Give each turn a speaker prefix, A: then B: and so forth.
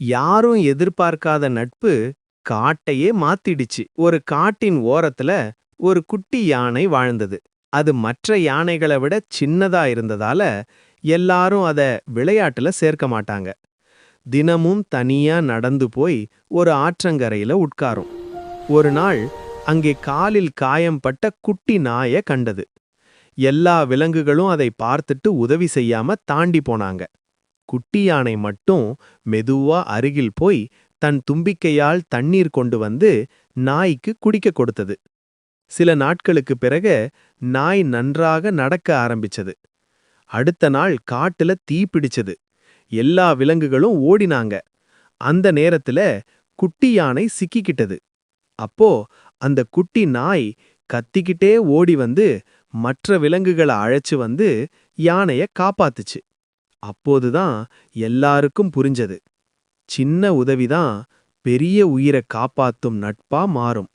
A: யாரும் எதிர்பார்க்காத நட்பு காட்டையே மாத்திடுச்சு. ஒரு காட்டின் ஓரத்துல ஒரு குட்டி யானை வாழ்ந்தது. அது மற்ற யானைகளை விட சின்னதா இருந்ததால எல்லாரும் அத விளையாட்டுல சேர்க்க மாட்டாங்க. தினமும் தனியா நடந்து போய் ஒரு ஆற்றங்கரையில உட்காரும். ஒரு நாள் அங்கே காலில் காயம் பட்ட குட்டி நாய கண்டது. எல்லா விலங்குகளும் அதை பார்த்துட்டு உதவி செய்யாம தாண்டி போனாங்க. குட்டி யானை மட்டும் மெதுவா அருகில் போய் தன் தும்பிக்கையால் தண்ணீர் கொண்டு வந்து நாய்க்கு குடிக்க கொடுத்தது. சில நாட்களுக்கு பிறகு நாய் நன்றாக நடக்க ஆரம்பிச்சது. அடுத்த நாள் காட்டுல தீ பிடிச்சது. எல்லா விலங்குகளும் ஓடினாங்க. அந்த நேரத்துல குட்டி யானை சிக்கிக்கிட்டது. அப்போ அந்த குட்டி நாய் கத்திக்கிட்டே ஓடி வந்து மற்ற விலங்குகளை அழைச்சு வந்து யானைய காப்பாத்துச்சு. அப்போதுதான் எல்லாருக்கும் புரிஞ்சது. சின்ன உதவிதான் பெரிய உயிரை காப்பாத்தும் நட்பா மாறும்.